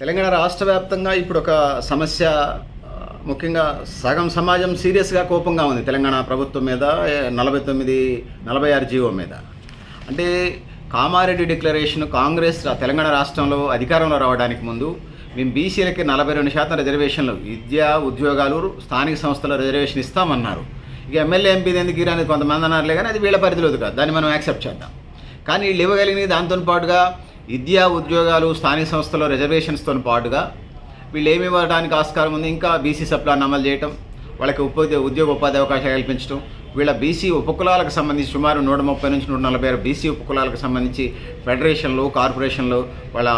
తెలంగాణ రాష్ట్ర వ్యాప్తంగా ఇప్పుడు ఒక సమస్య ముఖ్యంగా సగం సమాజం సీరియస్గా కోపంగా ఉంది తెలంగాణ ప్రభుత్వం మీద నలభై తొమ్మిది నలభై ఆరు జీవో మీద. అంటే కామారెడ్డి డిక్లరేషన్ కాంగ్రెస్ తెలంగాణ రాష్ట్రంలో అధికారంలో రావడానికి ముందు మేము బీసీలకి నలభై రెండు శాతం రిజర్వేషన్లు విద్య ఉద్యోగాలు స్థానిక సంస్థల రిజర్వేషన్ ఇస్తామన్నారు. ఇక ఎమ్మెల్యే ఎంపీ ఎందుకు ఇరాని కొంతమంది అన్నారులే కానీ అది వీళ్ళ పరిధిలోది కాదు. దాన్ని మనం యాక్సెప్ట్ చేద్దాం. కానీ వీళ్ళు ఇవ్వగలిగినది దాంతో పాటుగా విద్యా ఉద్యోగాలు స్థానిక సంస్థల రిజర్వేషన్స్తో పాటుగా వీళ్ళు ఏమి ఇవ్వడానికి ఆస్కారం ఉంది? ఇంకా బీసీ సప్లాన్ అమలు చేయటం వాళ్ళకి ఉపాధి ఉద్యోగ ఉపాధి అవకాశాలు కల్పించడం వీళ్ళ బీసీ ఉపకులాలకు సంబంధించి సుమారు నూట ముప్పై నుంచి నూట నలభై ఆరు బీసీ ఉపకులాలకు సంబంధించి ఫెడరేషన్లు కార్పొరేషన్లు వాళ్ళ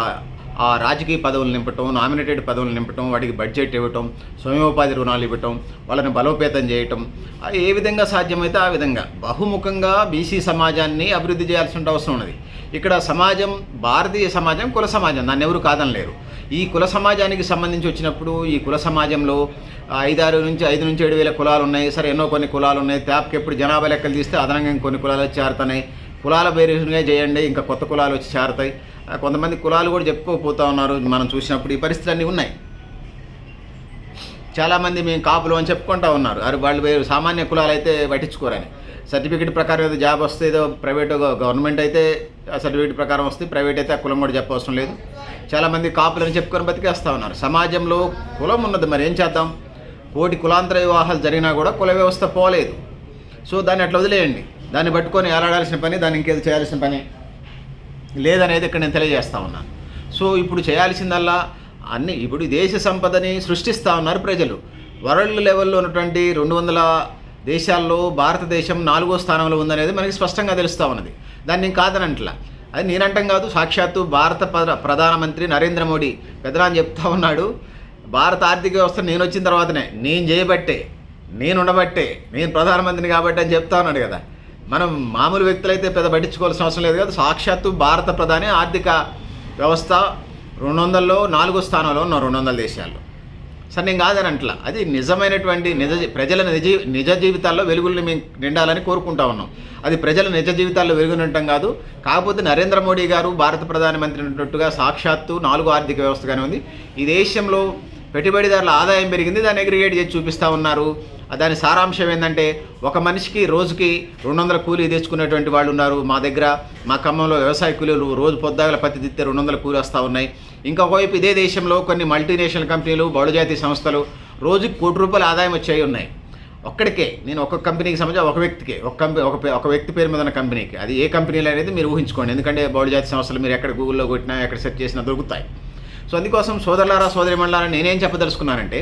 ఆ రాజకీయ పదవులు నింపటం నామినేటెడ్ పదవులు నింపటం వాటికి బడ్జెట్ ఇవ్వటం స్వయంపాధి రుణాలు ఇవ్వటం వాళ్ళని బలోపేతం చేయటం ఏ విధంగా సాధ్యమైతే ఆ విధంగా బహుముఖంగా బీసీ సమాజాన్ని అభివృద్ధి చేయాల్సిన అవసరం ఉన్నది. ఇక్కడ సమాజం భారతీయ సమాజం కుల సమాజం. దాన్ని ఎవరు కాదనలేరు. ఈ కుల సమాజానికి సంబంధించి వచ్చినప్పుడు ఈ కుల సమాజంలో ఐదారు నుంచి ఐదు నుంచి ఏడు వేల కులాలు ఉన్నాయి. సరే ఎన్నో కొన్ని కులాలు ఉన్నాయి. ట్యాప్కి ఎప్పుడు జనాభా లెక్కలు తీస్తే అదనంగా కొన్ని కులాలు వచ్చి చేరుతున్నాయి కులాల బేరీసుగా చేయండి. ఇంకా కొత్త కులాలు వచ్చి చేరుతాయి. కొంతమంది కులాలు కూడా చెప్పుకోపోతా ఉన్నారు మనం చూసినప్పుడు. ఈ పరిస్థితులు అన్నీ ఉన్నాయి. చాలామంది మేము కాపులు అని చెప్పుకుంటా ఉన్నారు. అరే వాళ్ళు వేరు. సామాన్య కులాలు అయితే పట్టించుకోరని. సర్టిఫికేట్ ప్రకారం ఏదో జాబ్ వస్తే ఏదో ప్రైవేట్ గవర్నమెంట్ అయితే ఆ సర్టిఫికేట్ ప్రకారం వస్తే ప్రైవేట్ అయితే ఆ కులం కూడా చెప్పవసరం లేదు. చాలామంది కాపులని చెప్పుకొని బతికేస్తూ ఉన్నారు. సమాజంలో కులం ఉన్నది మరి ఏం చేద్దాం? కోటి కులాంతర వివాహాలు జరిగినా కూడా కుల వ్యవస్థ పోలేదు. సో దాన్ని అట్లా వదిలేయండి. దాన్ని పట్టుకొని ఏలాడాల్సిన పని దాన్ని ఇంకేది చేయాల్సిన పని లేదనేది ఇక్కడ నేను తెలియజేస్తా ఉన్నాను. సో ఇప్పుడు చేయాల్సిందల్లా అన్ని ఇప్పుడు దేశ సంపదని సృష్టిస్తూ ఉన్నారు ప్రజలు. వరల్డ్ లెవెల్లో ఉన్నటువంటి రెండు వందల దేశాల్లో భారతదేశం నాలుగో స్థానంలో ఉందనేది మనకి స్పష్టంగా తెలుస్తూ ఉన్నది. దాన్ని నేను కాదనంట్లా. అది నేనంటాం కాదు సాక్షాత్తు భారత ప్ర- ప్రధానమంత్రి నరేంద్ర మోడీ. పెద్దనాన్ని చెప్తా ఉన్నాడు. భారత ఆర్థిక వ్యవస్థ నేను వచ్చిన తర్వాతనే నేను చేయబట్టే నేను ఉండబట్టే నేను ప్రధానమంత్రిని కాబట్టి అని చెప్తా ఉన్నాడు కదా. మనం మామూలు వ్యక్తులైతే పెద్ద పట్టించుకోవాల్సిన అవసరం లేదు కదా. సాక్షాత్తు భారత ప్రధాని ఆర్థిక వ్యవస్థ రెండు వందల్లో నాలుగో స్థానంలో ఉన్న రెండు వందల దేశాల్లో. సార్ నేను కాదని అంట్లా. అది నిజమైనటువంటి నిజ ప్రజల నిజ నిజ జీవితాల్లో వెలుగుల్ని మేము నిండాలని కోరుకుంటా ఉన్నాం. అది ప్రజల నిజ జీవితాల్లో వెలుగు నిండటం కాదు. కాకపోతే నరేంద్ర మోడీ గారు భారత ప్రధానమంత్రి ఉన్నట్టుగా సాక్షాత్తు నాలుగు ఆర్థిక వ్యవస్థగానే ఉంది. ఈ దేశంలో పెట్టుబడిదారుల ఆదాయం పెరిగింది. దాన్ని అగ్రిగేట్ చేసి చూపిస్తూ ఉన్నారు. దాని సారాంశం ఏంటంటే ఒక మనిషికి రోజుకి రెండు వందల కూలీ తెచ్చుకునేటువంటి వాళ్ళు ఉన్నారు. మా దగ్గర మా ఖమ్మంలో వ్యవసాయ కూలీలు రోజు పొద్దాగల పత్తి తిత్తే రెండు వందల కూలీ వస్తూ ఉన్నాయి. ఇంకొక వైపు ఇదే దేశంలో కొన్ని మల్టీనేషనల్ కంపెనీలు బహుళజాతి సంస్థలు రోజుకి కోటి రూపాయల ఆదాయం వచ్చాయి ఉన్నాయి. ఒక్కడికే నేను ఒక కంపెనీకి సంబంధించి ఒక వ్యక్తికి ఒక కంపెనీ ఒక ఒక వ్యక్తి పేరు మీద ఉన్న కంపెనీకి. అది ఏ కంపెనీలు అనేది మీరు ఊహించుకోండి. ఎందుకంటే బహుళజాతి సంస్థలు మీరు ఎక్కడ గూగుల్లో కొట్టినా ఎక్కడ సెర్చ్ చేసినా దొరుకుతాయి. సో అందుకోసం సోదరులారా సోదరి మండలారా నేనేం చెప్పదలుచుకున్నానంటే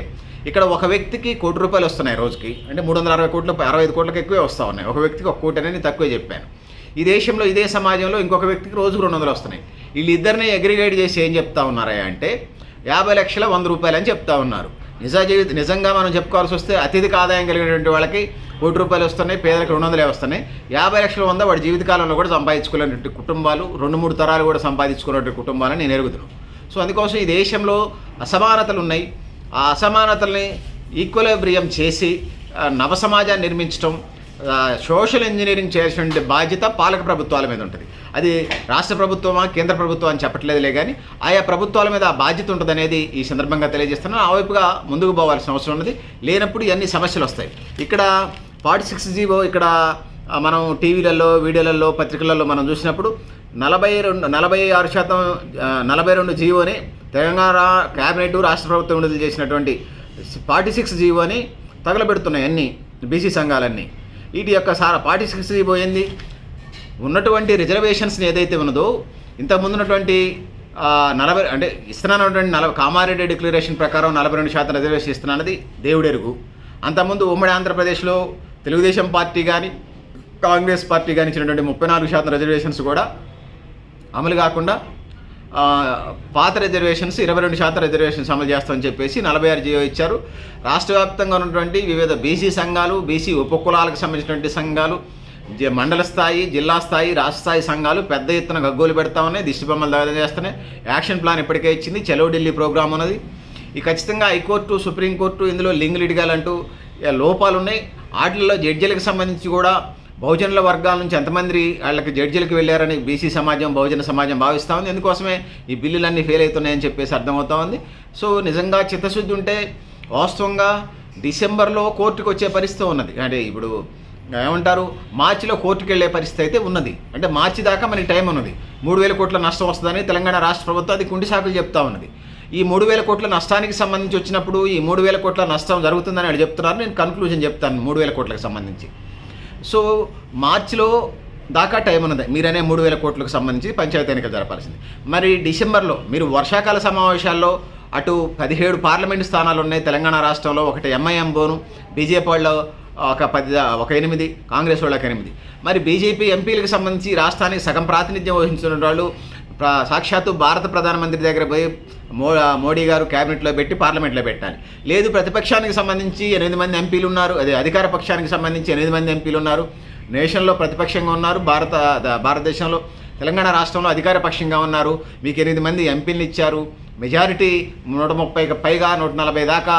ఇక్కడ ఒక వ్యక్తికి కోటి రూపాయలు వస్తున్నాయి రోజుకి. అంటే మూడు వందల అరవై కోట్ల అరవై ఐదు కోట్లకు ఎక్కువే వస్తూ ఉన్నాయి. ఒక వ్యక్తికి ఒక కోటి అనేది తక్కువే చెప్పాను. ఈ దేశంలో ఇదే సమాజంలో ఇంకొక వ్యక్తికి రోజుకు రెండు వందలు వస్తున్నాయి. వీళ్ళిద్దరిని అగ్రిగేట్ చేసి ఏం చెప్తా ఉన్నారా అంటే యాభై లక్షల వంద రూపాయలు అని చెప్తా ఉన్నారు. నిజ జీవిత నిజంగా మనం చెప్పుకోవాల్సి వస్తే అత్యధిక ఆదాయం కలిగినటువంటి వాళ్ళకి కోటి రూపాయలు వస్తున్నాయి పేదలకు రెండు వందలే వస్తున్నాయి. యాభై లక్షల వంద వాడి జీవితకాలంలో కూడా సంపాదించుకునేటువంటి కుటుంబాలు రెండు మూడు తరాలు కూడా సంపాదించుకునేటువంటి కుటుంబాలని నేను ఎరుగుతున్నాను సో అందుకోసం ఈ దేశంలో అసమానతలు ఉన్నాయి. ఆ అసమానతల్ని ఈక్వలబ్రియం చేసి నవ సమాజాన్ని నిర్మించడం సోషల్ ఇంజనీరింగ్ చేయాల్సిన బాధ్యత పాలక ప్రభుత్వాల మీద ఉంటుంది. అది రాష్ట్ర ప్రభుత్వమా కేంద్ర ప్రభుత్వం అని చెప్పట్లేదులే కానీ ఆయా ప్రభుత్వాల మీద ఆ బాధ్యత ఉంటుంది అనేది ఈ సందర్భంగా తెలియజేస్తున్నాను. ఆ వైపుగా ముందుకు పోవాల్సిన అవసరం ఉన్నది. లేనప్పుడు ఇవన్నీ సమస్యలు వస్తాయి. ఇక్కడ ఫార్టీ సిక్స్ జీవో ఇక్కడ మనం టీవీలలో వీడియోలలో పత్రికలలో మనం చూసినప్పుడు నలభై రెండు నలభై ఆరు శాతం నలభై రెండు జీవోని తెలంగాణ క్యాబినెట్ రాష్ట్ర ప్రభుత్వం విడుదల చేసినటువంటి ఫార్టీ సిక్స్ జీవోని తగలబెడుతున్నాయి అన్ని బీసీ సంఘాలన్నీ. వీటి యొక్క సారా ఫార్టీ సిక్స్ ఉన్నటువంటి రిజర్వేషన్స్ని ఏదైతే ఉన్నదో ఇంతకుముందు ఉన్నటువంటి నలభై అంటే ఇస్తున్నానటువంటి నలభై కామారెడ్డి డిక్లరేషన్ ప్రకారం నలభై రెండు శాతం రిజర్వేషన్ ఇస్తున్నానది దేవుడెరుగు. అంతకుముందు ఉమ్మడి ఆంధ్రప్రదేశ్లో తెలుగుదేశం పార్టీ కానీ కాంగ్రెస్ పార్టీ కానీ ఇచ్చినటువంటి ముప్పై నాలుగు శాతం రిజర్వేషన్స్ కూడా అమలు కాకుండా పాత రిజర్వేషన్స్ ఇరవై రెండు శాతం రిజర్వేషన్స్ అమలు చేస్తామని చెప్పేసి నలభై ఆరు జియో ఇచ్చారు. రాష్ట్ర వ్యాప్తంగా ఉన్నటువంటి వివిధ బీసీ సంఘాలు బీసీ ఉపకులాలకు సంబంధించినటువంటి సంఘాలు జ- మండల స్థాయి జిల్లా స్థాయి రాష్ట్ర స్థాయి సంఘాలు పెద్ద ఎత్తున గగ్గోలు పెడతా ఉన్నాయి దిష్టి బొమ్మలు దాడి చేస్తున్నాయి. యాక్షన్ ప్లాన్ ఇప్పటికే ఇచ్చింది. చలో ఢిల్లీ ప్రోగ్రామ్ ఉన్నది. ఈ ఖచ్చితంగా హైకోర్టు సుప్రీంకోర్టు ఇందులో లింగులు లిడిగాలంటూ ఇక లోపాలు ఉన్నాయి వాటిల్లో జడ్జిలకు సంబంధించి కూడా బహుజనుల వర్గాల నుంచి ఎంతమంది వాళ్ళకి జడ్జీలకు వెళ్ళారని బీసీ సమాజం బహుజన సమాజం భావిస్తూ ఉంది. ఎందుకోసమే ఈ బిల్లులన్నీ ఫెయిల్ అవుతున్నాయని చెప్పేసి అర్థమవుతా ఉంది. సో నిజంగా చిత్తశుద్ధి ఉంటే వాస్తవంగా డిసెంబర్లో కోర్టుకు వచ్చే పరిస్థితి ఉన్నది. అంటే ఇప్పుడు ఏమంటారు? మార్చిలో కోర్టుకు వెళ్ళే పరిస్థితి అయితే ఉన్నది. అంటే మార్చి దాకా మనకి టైం ఉన్నది. మూడు వేల కోట్ల నష్టం వస్తుందని తెలంగాణ రాష్ట్ర ప్రభుత్వం అది కుండి సాకులు చెప్తా ఉన్నది. ఈ మూడు వేల కోట్ల నష్టానికి సంబంధించి వచ్చినప్పుడు ఈ మూడు వేల కోట్ల నష్టం జరుగుతుందని వాళ్ళు చెప్తున్నారు. నేను కన్క్లూజన్ చెప్తాను. మూడు వేల కోట్లకు సంబంధించి. సో మార్చిలో దాకా టైం ఉన్నది. మీరనే మూడు వేల కోట్లకు సంబంధించి పంచాయతీ ఎన్నికలు జరపాల్సింది. మరి డిసెంబర్లో మీరు వర్షాకాల సమావేశాల్లో అటు పదిహేడు పార్లమెంటు స్థానాలు ఉన్నాయి. తెలంగాణ రాష్ట్రంలో ఒకటి ఎంఐఎం బోను బీజేపీ వాళ్ళు ఒక పది ఒక ఎనిమిది కాంగ్రెస్ వాళ్ళకి ఎనిమిది. మరి బీజేపీ ఎంపీలకు సంబంధించి రాష్ట్రానికి సగం ప్రాతినిధ్యం వహించిన వాళ్ళు సాక్షాత్తు భారత ప్రధానమంత్రి దగ్గర పోయి మో మోడీ గారు క్యాబినెట్లో పెట్టి పార్లమెంట్లో పెట్టాలి. లేదు ప్రతిపక్షానికి సంబంధించి ఎనిమిది మంది ఎంపీలు ఉన్నారు. అదే అధికార పక్షానికి సంబంధించి ఎనిమిది మంది ఎంపీలు ఉన్నారు. నేషన్లో ప్రతిపక్షంగా ఉన్నారు. భారత భారతదేశంలో తెలంగాణ రాష్ట్రంలో అధికార పక్షంగా ఉన్నారు. మీకు ఎనిమిది మంది ఎంపీలు ఇచ్చారు. మెజారిటీ నూట ముప్పైకి పైగా నూట నలభై దాకా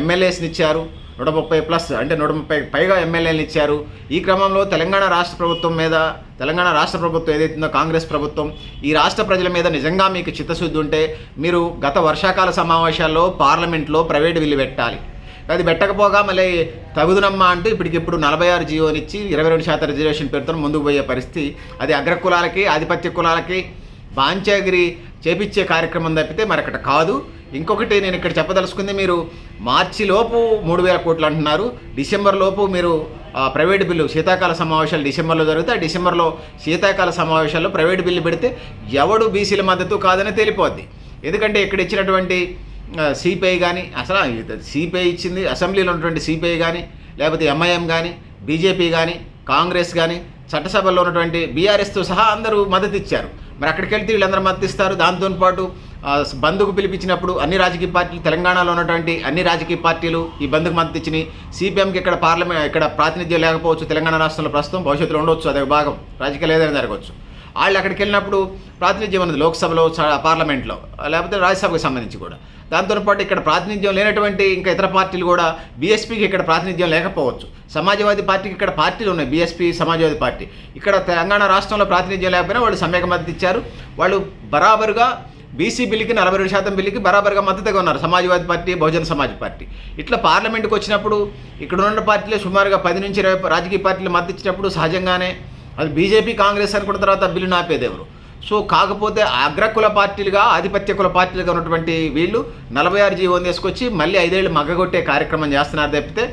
ఎమ్మెల్యేస్ని ఇచ్చారు. నూట ముప్పై ప్లస్ అంటే నూట ముప్పై పైగా ఎమ్మెల్యేలు ఇచ్చారు. ఈ క్రమంలో తెలంగాణ రాష్ట్ర ప్రభుత్వం మీద తెలంగాణ రాష్ట్ర ప్రభుత్వం ఏదైతుందో కాంగ్రెస్ ప్రభుత్వం ఈ రాష్ట్ర ప్రజల మీద నిజంగా మీకు చిత్తశుద్ధి ఉంటే మీరు గత వర్షాకాల సమావేశాల్లో పార్లమెంట్లో ప్రైవేట్ విల్లు పెట్టాలి. అది పెట్టకపోగా మళ్ళీ తగుదునమ్మా అంటూ ఇప్పటికిప్పుడు నలభై ఆరు జీవోనిచ్చి ఇరవై రెండు శాతం రిజర్వేషన్ పెడుతున్న ముందుకు పోయే పరిస్థితి. అది అగ్రకులాలకి ఆధిపత్య కులాలకి బాంచాగిరి చేపించే కార్యక్రమం తప్పితే మరొకటి కాదు. ఇంకొకటి నేను ఇక్కడ చెప్పదలుచుకుంది మీరు మార్చి లోపు మూడు వేల కోట్లు అంటున్నారు. డిసెంబర్ లోపు మీరు ప్రైవేట్ బిల్లు శీతాకాల సమావేశాలు డిసెంబర్లో జరుగుతాయి. డిసెంబర్లో శీతాకాల సమావేశాల్లో ప్రైవేట్ బిల్లు పెడితే ఎవడు బీసీల మద్దతు కాదని తేలిపోద్ది. ఎందుకంటే ఇక్కడ ఇచ్చినటువంటి సిపిఐ కానీ అసలు సిపిఐ ఇచ్చింది అసెంబ్లీలో ఉన్నటువంటి సిపిఐ కానీ లేకపోతే ఎంఐఎం కానీ బీజేపీ కానీ కాంగ్రెస్ కానీ చట్టసభలో ఉన్నటువంటి బీఆర్ఎస్తో సహా అందరూ మద్దతు ఇచ్చారు. మరి అక్కడికి వెళ్తే వీళ్ళందరూ మద్దతు ఇస్తారు. దాంతో పాటు బంద్కు పిలిపించినప్పుడు అన్ని రాజకీయ పార్టీలు తెలంగాణలో ఉన్నటువంటి అన్ని రాజకీయ పార్టీలు ఈ బంద్కు మద్దతు ఇచ్చినాయి సిపిఎంకి ఇక్కడ పార్లమెంట్ ఇక్కడ ప్రాతినిధ్యం లేకపోవచ్చు తెలంగాణ రాష్ట్రంలో ప్రస్తుతం భవిష్యత్తులో ఉండొచ్చు అదే భాగం. రాజకీయాలు ఏదైనా జరగవచ్చు. వాళ్ళు అక్కడికి వెళ్ళినప్పుడు ప్రాతినిధ్యం ఉన్నది లోక్సభలో పార్లమెంట్లో లేకపోతే రాజ్యసభకు సంబంధించి కూడా. దాంతో పాటు ఇక్కడ ప్రాతినిధ్యం లేనటువంటి ఇంకా ఇతర పార్టీలు కూడా బీఎస్పీకి ఇక్కడ ప్రాతినిధ్యం లేకపోవచ్చు. సమాజవాదీ పార్టీకి ఇక్కడ పార్టీలు ఉన్నాయి. BSP Samajwadi party. ఇక్కడ తెలంగాణ రాష్ట్రంలో ప్రాతినిధ్యం లేకపోయినా వాళ్ళు సమ్యక మద్దతు ఇచ్చారు. వాళ్ళు బరాబరుగా బీసీ బిల్లుకి నలభై రెండు శాతం బిల్లుకి బరాబర్గా మద్దతుగా ఉన్నారు. Samajwadi party Bahujan Samaj party. ఇట్లా పార్లమెంట్కి వచ్చినప్పుడు ఇక్కడ ఉన్న పార్టీలు సుమారుగా పది నుంచి ఇరవై రాజకీయ పార్టీలు మద్దతు ఇచ్చినప్పుడు సహజంగానే అది బీజేపీ కాంగ్రెస్ అనుకున్న తర్వాత బిల్లు ఆపేది సో కాకపోతే అగ్రకుల పార్టీలుగా ఆధిపత్య కుల పార్టీలుగా ఉన్నటువంటి వీళ్ళు నలభై ఆరు జీవోని తీసుకొచ్చి మళ్ళీ ఐదేళ్ళు మగ్గగొట్టే కార్యక్రమం చేస్తున్నారు తప్పితే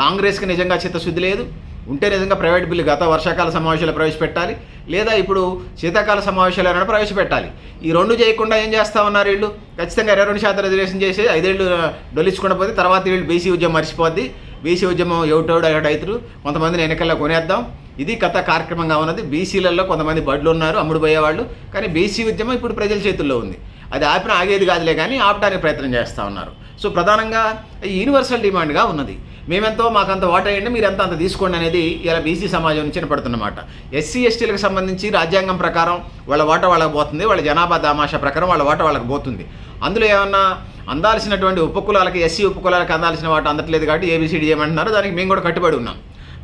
కాంగ్రెస్కి నిజంగా చిత్తశుద్ధి లేదు. ఉంటే నిజంగా ప్రైవేట్ బిల్లు గత వర్షాకాల సమావేశాలు ప్రవేశపెట్టాలి. లేదా ఇప్పుడు శీతాకాల సమావేశాలు ఏమైనా ప్రవేశపెట్టాలి. ఈ రెండు చేయకుండా ఏం చేస్తా ఉన్నారు వీళ్ళు? ఖచ్చితంగా ఇరవై రెండు శాతం రిజర్వేషన్ చేసి ఐదేళ్ళు డొలించుకుండా పోతే తర్వాత వీళ్ళు బీసీ ఉద్యమం మర్చిపోద్ది. బీసీ ఉద్యమం ఎవటోడు రైతులు కొంతమందిని ఎన్నికల్లో కొనేద్దాం. ఇది కథ కార్యక్రమంగా ఉన్నది. బీసీలలో కొంతమంది బడ్లు ఉన్నారు అమ్ముడు పోయేవాళ్ళు. కానీ బీసీ ఉద్యమం ఇప్పుడు ప్రజల చేతుల్లో ఉంది. అది ఆపిన ఆగేది కాదులే కానీ ఆపడానికి ప్రయత్నం చేస్తూ ఉన్నారు. సో ప్రధానంగా యూనివర్సల్ డిమాండ్గా ఉన్నది. మేమెంతో మాకంత వాటా అయ్యండి మీరు ఎంత అంత తీసుకోండి అనేది ఇలా బీసీ సమాజం నుంచి పడుతున్నమాట ఎస్సీ ఎస్టీలకు సంబంధించి రాజ్యాంగం ప్రకారం వాళ్ళ వాటా వాళ్ళకి పోతుంది వాళ్ళ జనాభా దామాషా ప్రకారం వాళ్ళ వాటా వాళ్ళకి పోతుంది. అందులో ఏమన్నా అందాల్సినటువంటి ఉపకులాలకి ఎస్సీ ఉపకులాలకు అందాల్సిన వాటా అందట్లేదు కాబట్టి ఏబీసీడీ ఏమంటున్నారు దానికి మేము కూడా కట్టుబడి ఉన్నాం.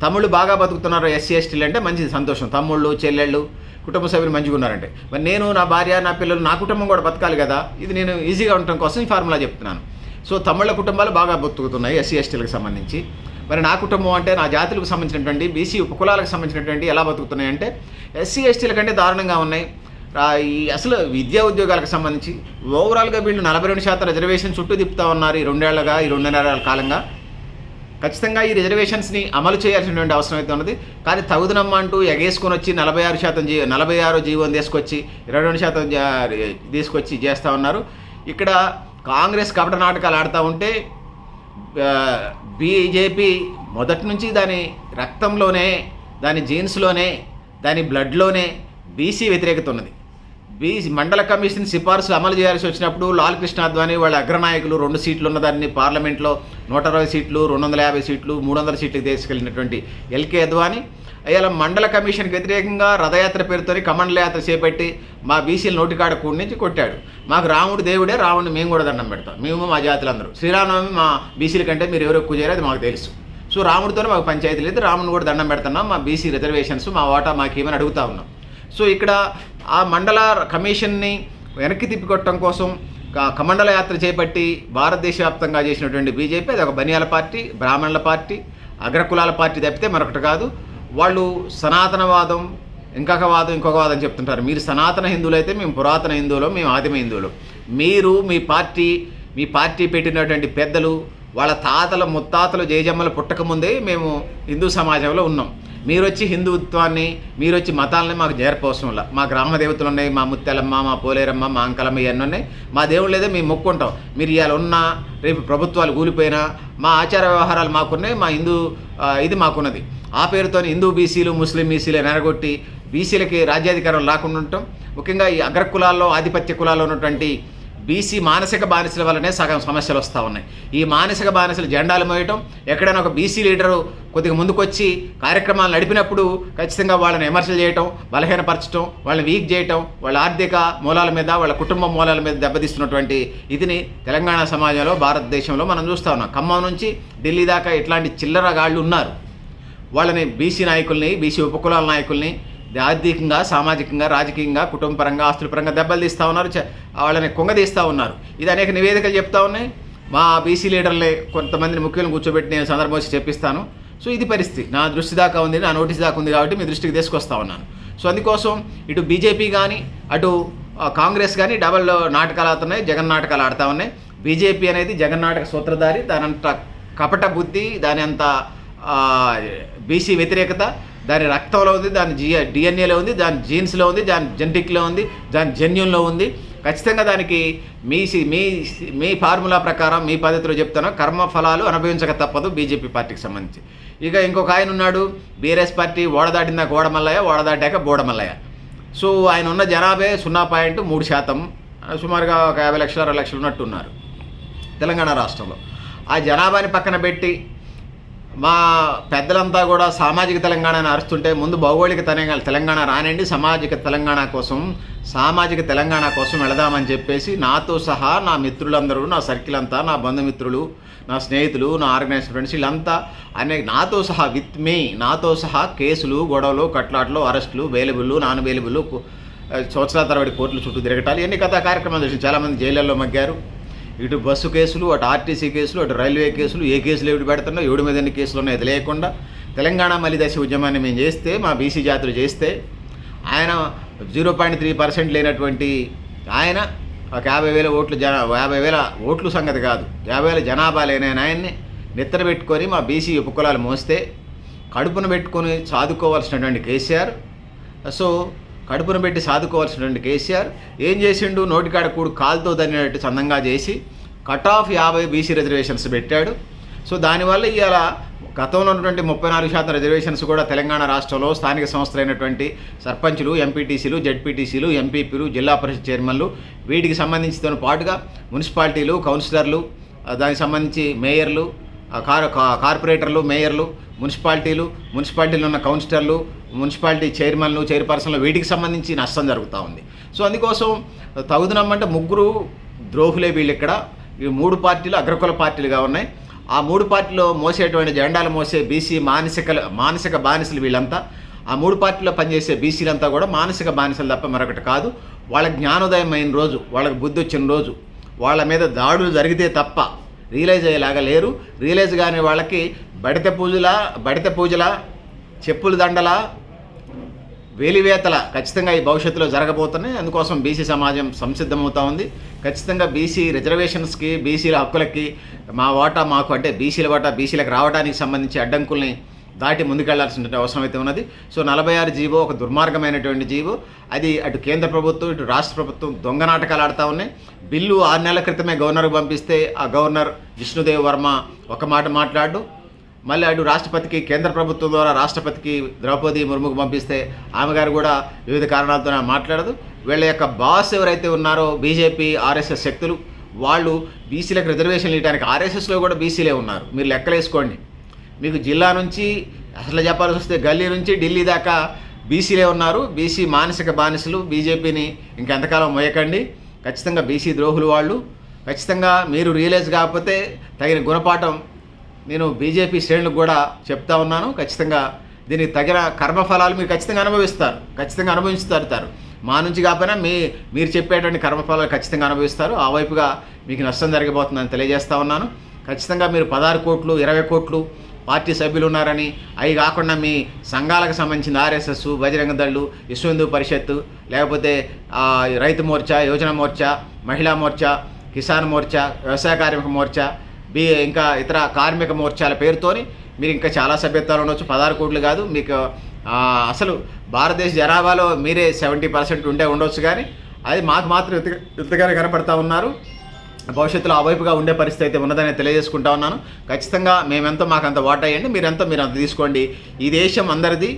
తమ్ముళ్ళు బాగా బతుకుతున్నారు ఎస్సీ ఎస్టీలు అంటే మంచిది సంతోషం. తమ్ముళ్ళు చెల్లెళ్ళు కుటుంబ సభ్యులు మంచిగా ఉన్నారంటే. మరి నేను నా భార్య నా పిల్లలు నా కుటుంబం కూడా బతకాలి కదా. ఇది నేను ఈజీగా ఉండటం కోసం ఈ ఫార్ములా చెప్తున్నాను. సో తమిళ కుటుంబాలు బాగా బతుకుతున్నాయి ఎస్సీ ఎస్టీలకు సంబంధించి. మరి నా కుటుంబం అంటే నా జాతులకు సంబంధించినటువంటి బీసీ ఉపకులాలకు సంబంధించినటువంటి ఎలా బతుకుతున్నాయి అంటే ఎస్సీ ఎస్టీల కంటే దారుణంగా ఉన్నాయి. ఈ అసలు విద్యా ఉద్యోగాలకు సంబంధించి ఓవరాల్గా వీళ్ళు నలభై రెండు శాతం రిజర్వేషన్ చుట్టూ తిప్పుతా ఉన్నారు ఈ రెండేళ్ళగా ఈ రెండున్నర కాలంగా. ఖచ్చితంగా ఈ రిజర్వేషన్స్ని అమలు చేయాల్సినటువంటి అవసరం అయితే ఉన్నది. కానీ తగుదనమ్మ అంటూ ఎగేసుకొని వచ్చి నలభై ఆరు శాతం జీ నలభై ఆరు జీవోని తీసుకొచ్చి ఇరవై రెండు శాతం తీసుకొచ్చి చేస్తూ ఉన్నారు. ఇక్కడ కాంగ్రెస్ కపట నాటకాలు ఆడుతూ ఉంటే బీజేపీ మొదటి నుంచి దాని రక్తంలోనే దాని జీన్స్లోనే దాని బ్లడ్లోనే బీసీ వ్యతిరేకత ఉన్నది. బీసీ మండల కమిషన్ సిఫార్సు అమలు చేయాల్సి వచ్చినప్పుడు లాల్ కృష్ణ అద్వానీ వాళ్ళ అగ్రనాయకులు రెండు సీట్లు ఉన్నదాన్ని పార్లమెంట్లో నూట అరవై సీట్లు రెండు వందల యాభై సీట్లు మూడు వందల సీట్లకు తీసుకెళ్ళినటువంటి ఎల్కే అద్వానీ ఇలా మండల కమిషన్కి వ్యతిరేకంగా రథయాత్ర పేరుతోని కమండల యాత్ర చేపట్టి మా బీసీల నోటికాడ కూడి నుంచి కొట్టాడు. మాకు రాముడు దేవుడే రాముడిని మేము కూడా దండం పెడతాం. మేము మా జాతులందరూ. శ్రీరామనవమి మా బీసీల కంటే మీరు ఎవరు ఎక్కువ చేయరు అది మాకు తెలుసు. సో రాముడితోనే మాకు పంచాయతీ లేదు రాముడిని కూడా దండం పెడుతున్నాం. మా బీసీ రిజర్వేషన్స్ మా వాటా మాకేమని అడుగుతా ఉన్నాం. సో ఇక్కడ ఆ మండల కమిషన్ని వెనక్కి తిప్పికొట్టడం కోసం కమండల యాత్ర చేపట్టి భారతదేశ వ్యాప్తంగా చేసినటువంటి బీజేపీ అది ఒక బనియాల పార్టీ బ్రాహ్మణుల పార్టీ అగ్రకులాల పార్టీ తప్పితే మరొకటి కాదు. వాళ్ళు సనాతనవాదం ఇంకొక వాదం ఇంకొక వాదం చెప్తుంటారు. మీరు సనాతన హిందువులు అయితే మేము పురాతన హిందువులు మేము ఆదిమ హిందువులు. మీరు మీ పార్టీ మీ పార్టీ పెట్టినటువంటి పెద్దలు వాళ్ళ తాతల ముత్తాతలు జయజమ్మలు పుట్టకముందే మేము హిందూ సమాజంలో ఉన్నాం. మీరు వచ్చి హిందుత్వాన్ని మీరు వచ్చి మతాలని మాకు చేరపోవసం వల్ల మా గ్రామ దేవతలు ఉన్నాయి మా ముత్తెలమ్మ మా పోలేరమ్మ మా అంకలమ్మ ఇవన్నీ ఉన్నాయి. మా దేవుళ్ళు లేదా మేము మొక్కుంటాం. మీరు ఇవాళ ఉన్నా రేపు ప్రభుత్వాలు కూలిపోయినా మా ఆచార వ్యవహారాలు మాకున్నాయి మా హిందూ ఇది మాకున్నది. ఆ పేరుతో హిందూ బీసీలు ముస్లిం బీసీలు నెరగొట్టి బీసీలకి రాజ్యాధికారం లేకుండా ఉండటం ముఖ్యంగా ఈ అగ్ర కులాల్లో ఆధిపత్య కులాల్లో ఉన్నటువంటి బీసీ మానసిక బానిసల వల్లనే సగం సమస్యలు వస్తూ ఉన్నాయి. ఈ మానసిక బానిసలు జెండాలు మోయటం ఎక్కడైనా ఒక బీసీ లీడరు కొద్దిగా ముందుకొచ్చి కార్యక్రమాలు నడిపినప్పుడు ఖచ్చితంగా వాళ్ళని విమర్శలు చేయటం బలహీనపరచడం వాళ్ళని వీక్ చేయటం వాళ్ళ ఆర్థిక మూలాల మీద వాళ్ళ కుటుంబ మూలాల మీద దెబ్బతీస్తున్నటువంటి ఇదిని తెలంగాణ సమాజంలో భారతదేశంలో మనం చూస్తూ ఉన్నాం. ఖమ్మం నుంచి ఢిల్లీ దాకా ఇట్లాంటి చిల్లరగాళ్ళు ఉన్నారు. వాళ్ళని బీసీ నాయకుల్ని బీసీ ఉపకులాల నాయకుల్ని ఆర్థికంగా సామాజికంగా రాజకీయంగా కుటుంబపరంగా ఆస్తుల పరంగా దెబ్బలు తీస్తూ ఉన్నారు. చ- వాళ్ళని కుంగదీస్తూ ఉన్నారు. ఇది అనేక నివేదికలు చెప్తా ఉన్నాయి. మా బీసీ లీడర్లే కొంతమందిని ముఖ్యులను కూర్చోబెట్టి నేను సందర్భం వచ్చి చెప్పిస్తాను. సో ఇది పరిస్థితి. నా దృష్టి దాకా ఉంది నా నోటీస్ దాకా ఉంది కాబట్టి మీ దృష్టికి తీసుకొస్తా ఉన్నాను. సో అందుకోసం ఇటు బీజేపీ కానీ అటు కాంగ్రెస్ కానీ డబల్ నాటకాలు ఆడుతున్నాయి జగన్ నాటకాలు ఆడుతూ ఉన్నాయి. బీజేపీ అనేది జగన్ నాటక సూత్రధారి దానంత కపట బుద్ధి దాని అంత బీసీ వ్యతిరేకత దాని రక్తంలో ఉంది దాని జి డిఎన్ఏలో ఉంది దాని జీన్స్లో ఉంది దాని జెనటిక్లో ఉంది దాని జన్యుల్లో ఉంది. ఖచ్చితంగా దానికి మీ మీ మీ ఫార్ములా ప్రకారం మీ పద్ధతిలో చెప్తాను. కర్మ ఫలాలు అనుభవించక తప్పదు బీజేపీ పార్టీకి సంబంధించి. ఇక ఇంకొక ఆయన ఉన్నాడు బీఆర్ఎస్ పార్టీ ఓడదాటిందా గోడమల్లయ్య ఓడదాటాక బోడమల్లయ్య సో ఆయన ఉన్న జనాభే సున్నా పాయింట్ మూడు శాతం సుమారుగా ఒక యాభై లక్షల అరవై లక్షలు ఉన్నట్టున్నారు తెలంగాణ రాష్ట్రంలో. ఆ జనాభాని పక్కన పెట్టి మా పెద్దలంతా కూడా సామాజిక తెలంగాణను అరుస్తుంటే ముందు భౌగోళిక తెలంగాణ తెలంగాణ రానండి సామాజిక తెలంగాణ కోసం సామాజిక తెలంగాణ కోసం వెళదామని చెప్పేసి నాతో సహా నా మిత్రులందరూ నా సర్కిల్ అంతా నా బంధుమిత్రులు నా స్నేహితులు నా ఆర్గనైజ్ ఫ్రెండ్స్ వీళ్ళంతా అనే నాతో సహా విత్ మీ నాతో సహా కేసులు గొడవలు కట్లాట్లు అరెస్టులు బెయిలబుల్ నాన్ బెయిలబుల్ సంవత్సరాల తరబడి కోర్టులు చుట్టూ తిరగటాలు ఎన్ని కథా కార్యక్రమాలు చేసి చాలామంది జైళ్ళల్లో మగ్గారు. ఇటు బస్సు కేసులు అటు ఆర్టీసీ కేసులు అటు రైల్వే కేసులు ఏ కేసులు ఏడు పెడుతున్నా ఏడు మీద ఎన్ని కేసులు ఉన్నాయో తెలియకుండా తెలంగాణ మలిదశ ఉద్యమాన్ని మేము చేస్తే మా బీసీ జాతులు చేస్తే ఆయన జీరో పాయింట్ త్రీ పర్సెంట్ లేనటువంటి ఆయన ఒక యాభై వేల ఓట్లు జన యాభై వేల ఓట్లు సంగతి కాదు. యాభై వేల జనాభా లేని ఆయన్ని నిద్ర పెట్టుకొని మా బీసీ ఉపకులాలు మోస్తే కడుపును పెట్టుకొని సాదుకోవాల్సినటువంటి కేసీఆర్. సో కడుపును పెట్టి సాదుకోవాల్సినటువంటి కేసీఆర్ ఏం చేసిండు? నోటికాడ కూడు కాలుతో దన్నినట్టు చందంగా చేసి కట్ ఆఫ్ యాభై బీసీ రిజర్వేషన్స్ పెట్టాడు. సో దానివల్ల ఇవాళ గతంలో ఉన్నటువంటి ముప్పై నాలుగు శాతం రిజర్వేషన్స్ కూడా తెలంగాణ రాష్ట్రంలో స్థానిక సంస్థలైనటువంటి సర్పంచులు ఎంపీటీసీలు జెడ్పీటీసీలు ఎంపీపీలు జిల్లా పరిషత్ చైర్మన్లు వీటికి సంబంధించితో పాటుగా మున్సిపాలిటీలు కౌన్సిలర్లు దానికి సంబంధించి మేయర్లు కార్ కా- కార్పొరేటర్లు మేయర్లు మున్సిపాలిటీలు మున్సిపాలిటీలో ఉన్న కౌన్సిలర్లు మున్సిపాలిటీ చైర్మన్లు చైర్పర్సన్లు వీటికి సంబంధించి నష్టం జరుగుతూ ఉంది. సో అందుకోసం తగుదనమ్మంటే ముగ్గురు ద్రోహులే వీళ్ళు ఇక్కడ ఈ మూడు పార్టీలు అగ్రకుల పార్టీలుగా ఉన్నాయి. ఆ మూడు పార్టీలో మోసేటువంటి జెండాలు మోసే బీసీ మానసిక మానసిక బానిసలు వీళ్ళంతా. ఆ మూడు పార్టీలో పనిచేసే బీసీలంతా కూడా మానసిక బానిసలు తప్ప మరొకటి కాదు. వాళ్ళ జ్ఞానోదయం అయిన రోజు వాళ్ళకి బుద్ధి వచ్చిన రోజు వాళ్ళ మీద దాడులు జరిగితే తప్ప రియలైజ్ అయ్యేలాగా లేరు. రియలైజ్ కాని వాళ్ళకి బడిత పూజల బడిత పూజల చెప్పుల దండల వేలివేతల ఖచ్చితంగా ఈ భవిష్యత్తులో జరగబోతున్నాయి. అందుకోసం బీసీ సమాజం సంసిద్ధమవుతా ఉంది. ఖచ్చితంగా బీసీ రిజర్వేషన్స్కి బీసీల హక్కులకి మా వాటా మాకు అంటే బీసీల వాటా బీసీలకు రావడానికి సంబంధించి అడ్డంకుల్ని దాటి ముందుకెళ్ళాల్సిన అవసరం అయితే ఉన్నది. సో నలభై ఆరు జీవో ఒక దుర్మార్గమైనటువంటి జీవో. అది అటు కేంద్ర ప్రభుత్వం ఇటు రాష్ట్ర ప్రభుత్వం దొంగ నాటకాలు ఆడుతూ ఉన్నాయి. బిల్లు ఆరు నెలల క్రితమే గవర్నర్కు పంపిస్తే ఆ గవర్నర్ విష్ణుదేవ్ వర్మ ఒక మాట మాట్లాడు. మళ్ళీ అటు రాష్ట్రపతికి కేంద్ర ప్రభుత్వం ద్వారా రాష్ట్రపతికి ద్రౌపది ముర్ముకు పంపిస్తే ఆమె గారు కూడా వివిధ కారణాలతో మాట్లాడదు. వీళ్ళ యొక్క బాస్ ఎవరైతే ఉన్నారో బీజేపీ ఆర్ఎస్ఎస్ శక్తులు వాళ్ళు బీసీలకు రిజర్వేషన్లు ఇవ్వడానికి ఆర్ఎస్ఎస్లో కూడా బీసీలే ఉన్నారు. మీరు లెక్కలేసుకోండి. మీకు జిల్లా నుంచి అసలు చెప్పాల్సి వస్తే గల్లీ నుంచి ఢిల్లీ దాకా బీసీలే ఉన్నారు. బీసీ మానసిక బానిసలు బీజేపీని ఇంకెంతకాలం మోయకండి. ఖచ్చితంగా బీసీ ద్రోహులు వాళ్ళు. ఖచ్చితంగా మీరు రియలైజ్ కాకపోతే తగిన గుణపాఠం నేను బీజేపీ శ్రేణులకు కూడా చెప్తా ఉన్నాను. ఖచ్చితంగా దీనికి తగిన కర్మఫలాలు మీరు ఖచ్చితంగా అనుభవిస్తారు. ఖచ్చితంగా అనుభవిస్తారు మా నుంచి కాకపోయినా మీ మీరు చెప్పేటువంటి కర్మఫలాలు ఖచ్చితంగా అనుభవిస్తారు. ఆ వైపుగా మీకు నష్టం జరగబోతుందని తెలియజేస్తా ఉన్నాను. ఖచ్చితంగా మీరు పదహారు కోట్లు ఇరవై కోట్లు పార్టీ సభ్యులు ఉన్నారని అవి కాకుండా మీ సంఘాలకు సంబంధించిన ఆర్ఎస్ఎస్ బజరంగ దళ్ళు విశ్వ హిందూ పరిషత్తు లేకపోతే రైతు మోర్చా యోజన మోర్చా మహిళా మోర్చా కిసాన్ మోర్చా వ్యవసాయ కార్మిక మోర్చా బి ఇంకా ఇతర కార్మిక మోర్చాల పేరుతోని మీరు ఇంకా చాలా సభ్యత్వాలు ఉండొచ్చు. పదహారు కోట్లు కాదు మీకు అసలు భారతదేశ జనాభాలో మీరే సెవెంటీ పర్సెంట్ ఉండే ఉండొచ్చు కానీ అది మాకు మాత్రం ఇంత ఇంతగానే కనపడతా ఉన్నారు. భవిష్యత్తులో అవైపుగా ఉండే పరిస్థితి అయితే ఉన్నదని తెలియజేసుకుంటా ఉన్నాను. ఖచ్చితంగా మేమెంతో మాకు అంత వాటా అయ్యండి మీరెంతో మీరు అంత తీసుకోండి. ఈ దేశం అందరిది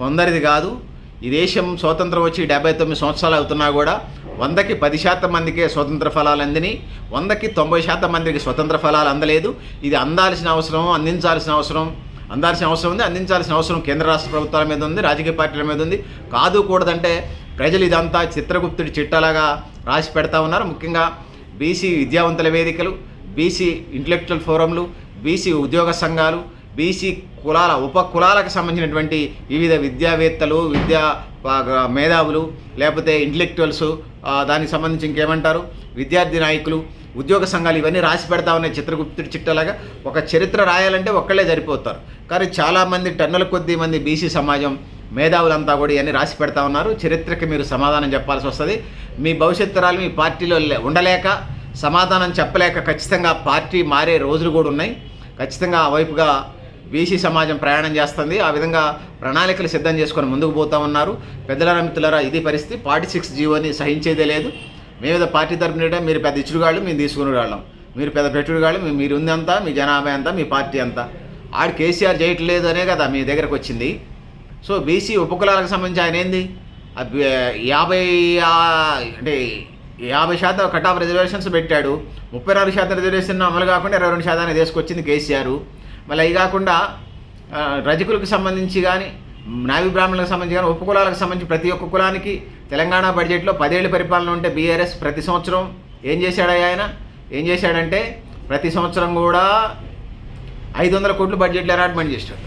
కొందరిది కాదు. ఈ దేశం స్వాతంత్రం వచ్చి డెబ్బై తొమ్మిది సంవత్సరాలు అవుతున్నా కూడా వందకి పది శాతం మందికే స్వతంత్ర ఫలాలు అందిని వందకి తొంభై శాతం మందికి స్వతంత్ర ఫలాలు అందలేదు. ఇది అందాల్సిన అవసరం అందించాల్సిన అవసరం అందాల్సిన అవసరం ఉంది అందించాల్సిన అవసరం కేంద్ర రాష్ట్ర ప్రభుత్వాల మీద ఉంది రాజకీయ పార్టీల మీద ఉంది. కాదు కూడదంటే ప్రజలు ఇదంతా చిత్రగుప్తుడి చిట్టలాగా రాసి పెడతా ఉన్నారు. ముఖ్యంగా బీసీ విద్యావంతుల వేదికలు బీసీ ఇంటలెక్చువల్ ఫోరంలు బీసీ ఉద్యోగ సంఘాలు బీసీ కులాల ఉప కులాలకు సంబంధించినటువంటి వివిధ విద్యావేత్తలు విద్యా మేధావులు లేకపోతే ఇంటలెక్చువల్స్ దానికి సంబంధించి ఇంకేమంటారు? విద్యార్థి నాయకులు ఉద్యోగ సంఘాలు ఇవన్నీ రాసి పెడతా ఉన్నాయి చిత్రగుప్తుడి చిట్టలాగా ఒక చరిత్ర రాయాలంటే ఒక్కళ్ళే సరిపోతారు. కానీ చాలామంది టన్నుల కొద్దీ మంది బీసీ సమాజం మేధావులంతా కూడా ఇవన్నీ రాసి పెడతా ఉన్నారు. చరిత్రకి మీరు సమాధానం చెప్పాల్సి వస్తుంది. మీ భవిష్యత్ తరాలు మీ పార్టీలో ఉండలేక సమాధానం చెప్పలేక ఖచ్చితంగా పార్టీ మారే రోజులు కూడా ఉన్నాయి. ఖచ్చితంగా ఆ వైపుగా బీసీ సమాజం ప్రయాణం చేస్తుంది. ఆ విధంగా ప్రణాళికలు సిద్ధం చేసుకొని ముందుకు పోతా ఉన్నారు. పెద్దల మిత్రులారా ఇది పరిస్థితి. ఫార్టీ సిక్స్ జీవోని సహించేదే లేదు. మేము పార్టీ తరపున మీరు పెద్ద ఇచ్చుడుగాళ్ళు మేము తీసుకుని వాళ్ళం మీరు పెద్ద పెట్టుడుగాళ్ళు మీ మీరు ఉంది అంతా మీ జనాభా ఎంత మీ పార్టీ అంతా. ఆడు కేసీఆర్ చేయట్లేదు అనే కదా మీ దగ్గరకు వచ్చింది. సో బీసీ ఉపకులాలకు సంబంధించి ఆయన ఏంది? యాభై అంటే యాభై శాతం కట్ ఆఫ్ రిజర్వేషన్స్ పెట్టాడు. ముప్పై నాలుగు శాతం రిజర్వేషన్ అమలు కాకుండా ఇరవై రెండు శాతాన్ని తీసుకొచ్చింది కేసీఆర్. మళ్ళీ అవి కాకుండా రజకులకు సంబంధించి కానీ నావి బ్రాహ్మణులకు సంబంధించి కానీ ఉపకులాలకు సంబంధించి ప్రతి ఒక్క కులానికి తెలంగాణ బడ్జెట్లో పదేళ్ళ పరిపాలన ఉంటే బీఆర్ఎస్ ప్రతి సంవత్సరం ఏం చేశాడయ్య ఆయన? ఏం చేశాడంటే ప్రతి సంవత్సరం కూడా ఐదు వందల కోట్లు బడ్జెట్లు అలాట్మెంట్ చేశాడు.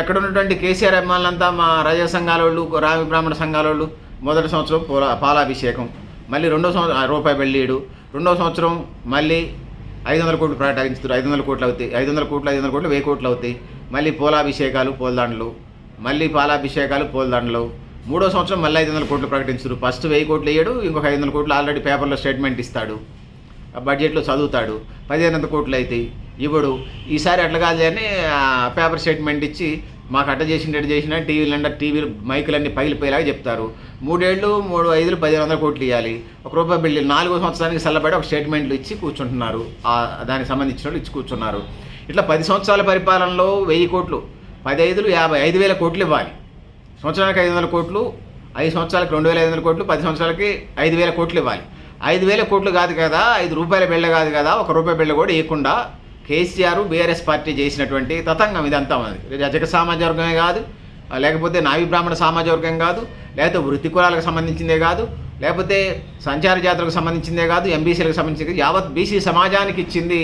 ఎక్కడ ఉన్నటువంటి కేసీఆర్ అభిమానులంతా మా రజ సంఘాల వాళ్ళు రావి బ్రాహ్మణ సంఘాల వాళ్ళు మొదటి సంవత్సరం పూల పాలాభిషేకం మళ్ళీ రెండో సంవత్సరం రూపాయి వెళ్ళీడు రెండో సంవత్సరం మళ్ళీ ఐదు వందల కోట్లు ప్రకటించుతారు ఐదు వందల కోట్లు అవుతాయి. ఐదు వందల కోట్లు ఐదు వందల కోట్లు వెయ్యి కోట్లు అవుతాయి. మళ్ళీ పూలాభిషేకాలు పూలదండలు. మళ్ళీ పాలాభిషేకాలు పూలదండలు. మూడో సంవత్సరం మళ్ళీ ఐదు వందల కోట్లు ప్రకటించారు. ఫస్ట్ వెయ్యి కోట్లు వేయడు ఇంకొక ఐదు వందల కోట్లు ఆల్రెడీ పేపర్లో స్టేట్మెంట్ ఇస్తాడు. బడ్జెట్లో చదువుతాడు. పదిహేను వందల కోట్లు అవుతాయి. ఇవ్వడు. ఈసారి అట్లా కాదు అని పేపర్ స్టేట్మెంట్ ఇచ్చి మాకు అట్ట చేసిన ఎట్ట చేసిన టీవీలు అంటే టీవీలు మైకులన్నీ పగిలిపోయేలాగా చెప్తారు. మూడేళ్ళు మూడు ఐదులు పదిహేను వందల కోట్లు ఇవ్వాలి ఒక రూపాయి బిల్లు నాలుగో సంవత్సరానికి సల్లబడి ఒక స్టేట్మెంట్లు ఇచ్చి కూర్చుంటున్నారు. దానికి సంబంధించిన వాళ్ళు ఇచ్చి కూర్చున్నారు. ఇట్లా పది సంవత్సరాల పరిపాలనలో వెయ్యి కోట్లు పది ఐదులు యాభై ఐదు వేల కోట్లు ఇవ్వాలి. సంవత్సరానికి ఐదు వందల కోట్లు ఐదు సంవత్సరాలకు రెండు వేల ఐదు వందల కోట్లు పది సంవత్సరాలకి ఐదు వేల కోట్లు ఇవ్వాలి. ఐదు వేల కోట్లు కాదు కదా ఐదు రూపాయల బిళ్ళ కాదు కదా ఒక రూపాయి బిళ్ళ కూడా ఇవ్వకుండా కేసీఆర్ బీఆర్ఎస్ పార్టీ చేసినటువంటి తతంగం ఇదంతా ఉన్నది రజక సామాజిక వర్గమే కాదు లేకపోతే నావి బ్రాహ్మణ సామాజిక వర్గం కాదు లేకపోతే వృత్తి కులాలకు సంబంధించిందే కాదు లేకపోతే సంచార జాతులకు సంబంధించిందే కాదు ఎంబీసీలకు సంబంధించింది యావత్ బీసీ సమాజానికి ఇచ్చింది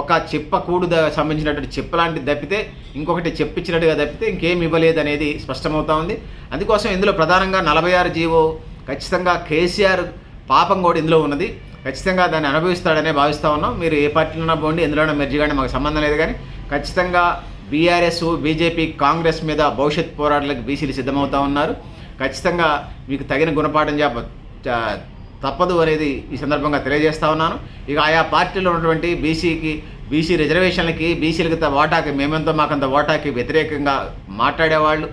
ఒక చెప్పకూడు కూడు సంబంధించినటువంటి చెప్పు లాంటిది తప్పితే ఇంకొకటి చెప్పించినట్టుగా తప్పితే ఇంకేం ఇవ్వలేదు అనేది స్పష్టమవుతా ఉంది. అందుకోసం ఇందులో ప్రధానంగా నలభై ఆరు జీవో ఖచ్చితంగా కేసీఆర్ పాపం కూడా ఇందులో ఉన్నది. ఖచ్చితంగా దాన్ని అనుభవిస్తాడనే భావిస్తూ ఉన్నాం. మీరు ఏ పార్టీలోనో పోండి ఎందులోనో మెర్జీ కానీ మాకు సంబంధం లేదు కానీ ఖచ్చితంగా బీఆర్ఎస్ బీజేపీ కాంగ్రెస్ మీద భవిష్యత్ పోరాటాలకు బీసీలు సిద్ధమవుతా ఉన్నారు. ఖచ్చితంగా మీకు తగిన గుణపాఠం చేప చ- తప్పదు అనేది ఈ సందర్భంగా తెలియజేస్తా ఉన్నాను. ఇక ఆయా పార్టీలో ఉన్నటువంటి బీసీకి బీసీ రిజర్వేషన్లకి బీసీలకి ఓటాకి వాటాకి మేమెంతో మాకంత వాటాకి వ్యతిరేకంగా మాట్లాడేవాళ్ళు.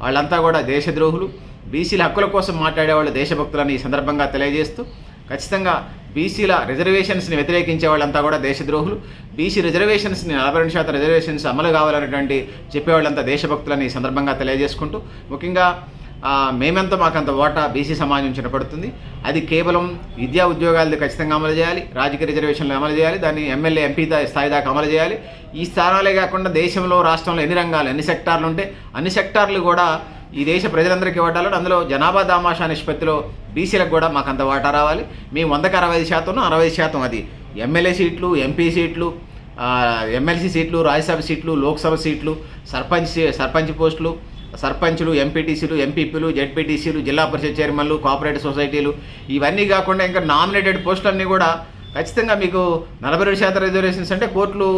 వాళ్ళంతా కూడా దేశద్రోహులు. బీసీల హక్కుల కోసం మాట్లాడేవాళ్ళు దేశభక్తులని ఈ సందర్భంగా తెలియజేస్తూ ఖచ్చితంగా బీసీల రిజర్వేషన్స్ని వ్యతిరేకించే వాళ్ళంతా కూడా దేశద్రోహులు. బీసీ రిజర్వేషన్స్ని నలభై రెండు శాతం రిజర్వేషన్స్ అమలు కావాలనేటువంటి చెప్పేవాళ్ళంతా దేశభక్తులని ఈ సందర్భంగా తెలియజేసుకుంటూ ముఖ్యంగా మేమెంత మాకంత ఓటా బీసీ సమాజం నుంచి పడుతుంది. అది కేవలం విద్యా ఉద్యోగాలది ఖచ్చితంగా అమలు చేయాలి రాజకీయ రిజర్వేషన్లు అమలు చేయాలి దాన్ని ఎమ్మెల్యే ఎంపీ స్థాయి దాకా అమలు చేయాలి. ఈ స్థానాలే కాకుండా దేశంలో రాష్ట్రంలో ఎన్ని రంగాలు ఎన్ని సెక్టార్లు ఉంటే అన్ని సెక్టార్లు కూడా ఈ దేశ ప్రజలందరికీ వాటాలు అందులో జనాభా దామాషా నిష్పత్తిలో బీసీలకు కూడా మాకు అంత వాటా రావాలి. మేము వందకి అరవై ఐదు శాతం అరవై శాతం అది. ఎమ్మెల్యే సీట్లు ఎంపీ సీట్లు ఎమ్మెల్సీ సీట్లు రాజ్యసభ సీట్లు లోక్సభ సీట్లు సర్పంచ్ సర్పంచ్ పోస్టులు సర్పంచులు ఎంపీటీసీలు ఎంపీపీలు జెడ్పీటీసీలు జిల్లా పరిషత్ చైర్మన్లు కోఆపరేటివ్ సొసైటీలు ఇవన్నీ కాకుండా ఇంకా నామినేటెడ్ పోస్టులన్నీ కూడా ఖచ్చితంగా మీకు నలభై రెండు శాతం రిజర్వేషన్స్ అంటే కోర్టులు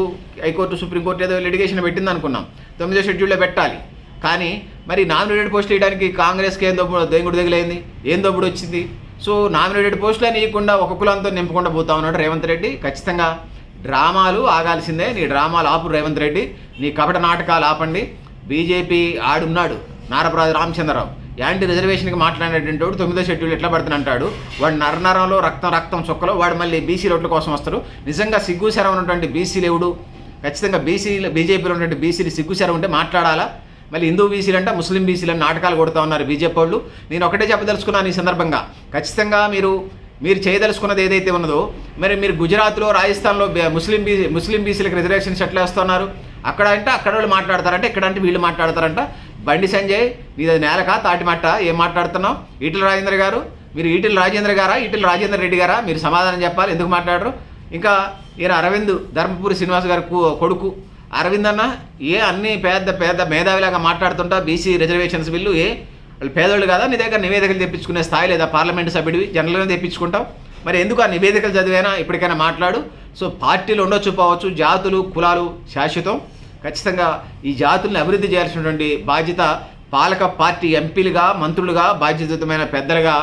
హైకోర్టు సుప్రీంకోర్టు ఏదో లిటిగేషన్ పెట్టింది అనుకున్నాం. తొమ్మిదో షెడ్యూల్లో పెట్టాలి. కానీ మరి నామినేటెడ్ పోస్ట్ వేయడానికి కాంగ్రెస్కి ఏం దొప్పుడు దేంగుడు దిగలేంది? ఏం దొప్పుడు వచ్చింది? సో నామినేటెడ్ పోస్టులు అని ఇవ్వకుండా ఒక కులంతో నింపకుండా పోతా ఉన్నాడు రేవంత్ రెడ్డి. ఖచ్చితంగా డ్రామాలు ఆగాల్సిందే. నీ డ్రామాలు ఆపు రేవంత్ రెడ్డి. నీ కపట నాటకాలు ఆపండి. బీజేపీ ఆడున్నాడు. నారపరాజు రామచంద్రరావు. యాంటీ రిజర్వేషన్కి మాట్లాడేటువంటి వాడు తొమ్మిదో షెడ్యూల్ ఎట్లా పడుతుంది అంటాడు. వాడు నరనరంలో రక్తం రక్తం చుక్కలో వాడు మళ్ళీ బీసీ రోడ్ల కోసం వస్తారు నిజంగా సిగ్గుశరం ఉన్నటువంటి బీసీలు ఎవడు ఖచ్చితంగా బీసీలు బీజేపీలో ఉన్నటువంటి బీసీలు సిగ్గుశరం ఉంటే మాట్లాడాలా? మళ్ళీ హిందూ బీసీలు అంటే ముస్లిం బీసీలు అని నాటకాలు కొడుతూ ఉన్నారు బీజేపీ వాళ్ళు. నేను ఒకటే చెప్పదలుచుకున్నాను ఈ సందర్భంగా. ఖచ్చితంగా మీరు మీరు చేయదలుచుకున్నది ఏదైతే ఉన్నదో మరి మీరు గుజరాత్లో రాజస్థాన్లో ముస్లిం బీ ముస్లిం బీసీలకు రిజర్వేషన్స్ ఎట్లా వేస్తున్నారు. అక్కడ అంటే అక్కడ వాళ్ళు మాట్లాడతారంట ఇక్కడ అంటే వీళ్ళు మాట్లాడతారంట. బండి సంజయ్ నీది నేలక మాట ఏం మాట్లాడుతున్నావు? ఈటల రాజేంద్ర గారు మీరు ఈటల రాజేంద్ర గారా ఈటల రాజేంద్ర రెడ్డి గారా? మీరు సమాధానం చెప్పాలి ఎందుకు మాట్లాడరు? ఇంకా ఈయన అరవింద్ ధర్మపురి శ్రీనివాస్ గారి కొడుకు. అరవింద్ అన్న ఏ అన్ని పెద్ద పెద్ద మేధావిలాగా మాట్లాడుతుంటా బీసీ రిజర్వేషన్స్ బిల్లు ఏ? వాళ్ళు పేదోళ్ళు కదా? నీ దగ్గర నివేదికలు తెప్పించుకునే స్థాయి లేదా పార్లమెంట్ సభ్యుడివి? జనరల్గా తెప్పించుకుంటావు. మరి ఎందుకు ఆ నివేదికలు చదివేనా? ఇప్పటికైనా మాట్లాడు. సో పార్టీలు ఉండొచ్చు పోవచ్చు జాతులు కులాలు శాశ్వతం. ఖచ్చితంగా ఈ జాతులను అభివృద్ధి చేయాల్సినటువంటి బాధ్యత పాలక పార్టీ ఎంపీలుగా మంత్రులుగా బాధ్యతమైన పెద్దలుగా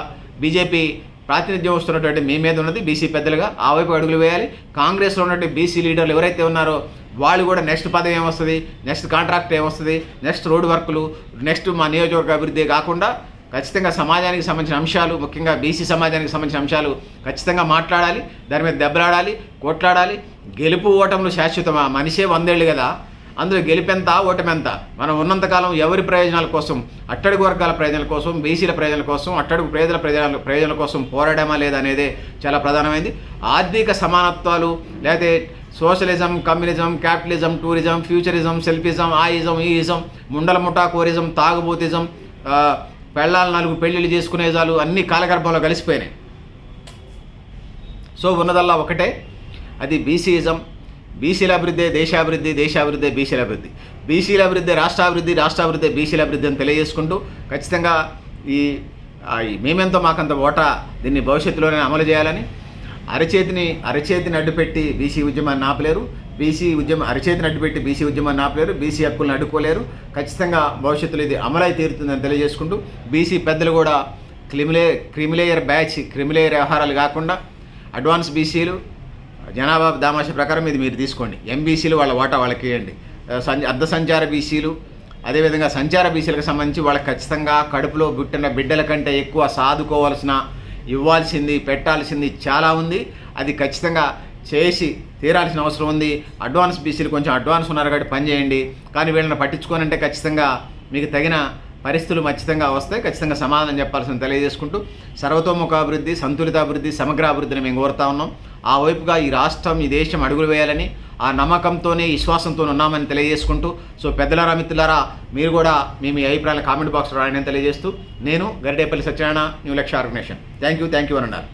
బీజేపీ ప్రాతినిధ్యం వస్తున్నటువంటి మీ మీద ఉన్నది బీసీ పెద్దలుగా ఆ వైపు అడుగులు వేయాలి. కాంగ్రెస్లో ఉన్నటువంటి బీసీ లీడర్లు ఎవరైతే ఉన్నారో వాళ్ళు కూడా నెక్స్ట్ పదవి ఏమొస్తుంది? నెక్స్ట్ కాంట్రాక్ట్ ఏమొస్తుంది? నెక్స్ట్ రోడ్ వర్క్లు నెక్స్ట్ మా నియోజకవర్గ అభివృద్ధి కాకుండా ఖచ్చితంగా సమాజానికి సంబంధించిన అంశాలు ముఖ్యంగా బీసీ సమాజానికి సంబంధించిన అంశాలు ఖచ్చితంగా మాట్లాడాలి. దాని మీద దెబ్బలాడాలి కొట్లాడాలి. గెలుపు ఓటములు శాశ్వతమా? మనిషే వందేళ్ళు కదా. అందులో గెలిపెంత ఓటమెంత? మనం ఉన్నంతకాలం ఎవరి ప్రయోజనాల కోసం? అట్టడుగు వర్గాల ప్రయోజనాల కోసం బీసీల ప్రయోజనాల కోసం అట్టడుగు ప్రజల ప్రయోజనాల ప్రయోజనాల కోసం పోరాడమా లేదనేది చాలా ప్రధానమైంది. ఆర్థిక సమానత్వాలు లేకపోతే socialism communism capitalism tourism futurism selfism ఆయిజం ism ముండల ముఠా కోరిజం తాగుబోతిజం పెళ్ళాలు నాలుగు పెళ్ళిళ్ళు చేసుకునేజాలు అన్ని కాలగర్భంలో కలిసిపోయినాయి. సో ఉన్నదల్లా ఒకటే. అది బీసీయిజం బీసీల అభివృద్ధి దేశాభివృద్ధి దేశాభివృద్ధి బీసీల అభివృద్ధి. బీసీల అభివృద్ధి రాష్ట్రాభివృద్ధి రాష్ట్రాభివృద్ధి బీసీల అభివృద్ధి అని తెలియజేసుకుంటూ ఖచ్చితంగా ఈ మేమెంత మేమెంతో మాకంత ఓటా దీన్ని భవిష్యత్తులోనే అమలు చేయాలని అరచేతిని అరచేతిని అడ్డుపెట్టి బీసీ ఉద్యమాన్ని ఆపలేరు. బీసీ ఉద్యమం అరచేతిని అడ్డుపెట్టి బీసీ ఉద్యమాన్ని ఆపలేరు. బీసీ హక్కులను అడ్డుకోలేరు. ఖచ్చితంగా భవిష్యత్తులో ఇది అమలై తీరుతుందని తెలియజేసుకుంటూ బీసీ పెద్దలు కూడా క్రిమిలే క్రిమిలేయర్ బ్యాచ్ క్రిమిలేయర్ వ్యవహారాలు కాకుండా అడ్వాన్స్ బీసీలు జనాభా దామాష ప్రకారం ఇది మీరు తీసుకోండి. ఎంబీసీలు వాళ్ళ వాటా వాళ్ళకి ఇవ్వండి. సంచ అర్ధ సంచార బీసీలు అదేవిధంగా సంచార బీసీలకు సంబంధించి వాళ్ళకి ఖచ్చితంగా కడుపులో పుట్టిన బిడ్డల కంటే ఎక్కువ సాదుకోవాల్సిన ఇవ్వాల్సింది పెట్టాల్సింది చాలా ఉంది. అది ఖచ్చితంగా చేసి తీరాల్సిన అవసరం ఉంది. అడ్వాన్స్ బీసీలు కొంచెం అడ్వాన్స్ ఉన్నారు కాబట్టి పని చేయండి. కానీ వీళ్ళని పట్టించుకోనంటే ఖచ్చితంగా మీకు తగిన పరిస్థితులు ఖచ్చితంగా వస్తాయి. ఖచ్చితంగా సమాధానం చెప్పాల్సిన తెలియజేసుకుంటూ సర్వతోముఖ అభివృద్ధి సంతులిత అభివృద్ధి సమగ్ర అభివృద్ధిని మేము కోరుతా ఉన్నాం. ఆ వైపుగా ఈ రాష్ట్రం ఈ దేశం అడుగులు వేయాలని ఆ నమ్మకంతోనే విశ్వాసంతో ఉన్నామని తెలియజేసుకుంటూ సో పెద్దలారా మిత్రులారా మీరు కూడా మీ మీ అభిప్రాయాలు కామెంట్ బాక్స్లో రాయని తెలియజేస్తూ నేను Garidepalli Satyanarayana new Lakshya organisation. Thank you thank you అని అన్నారు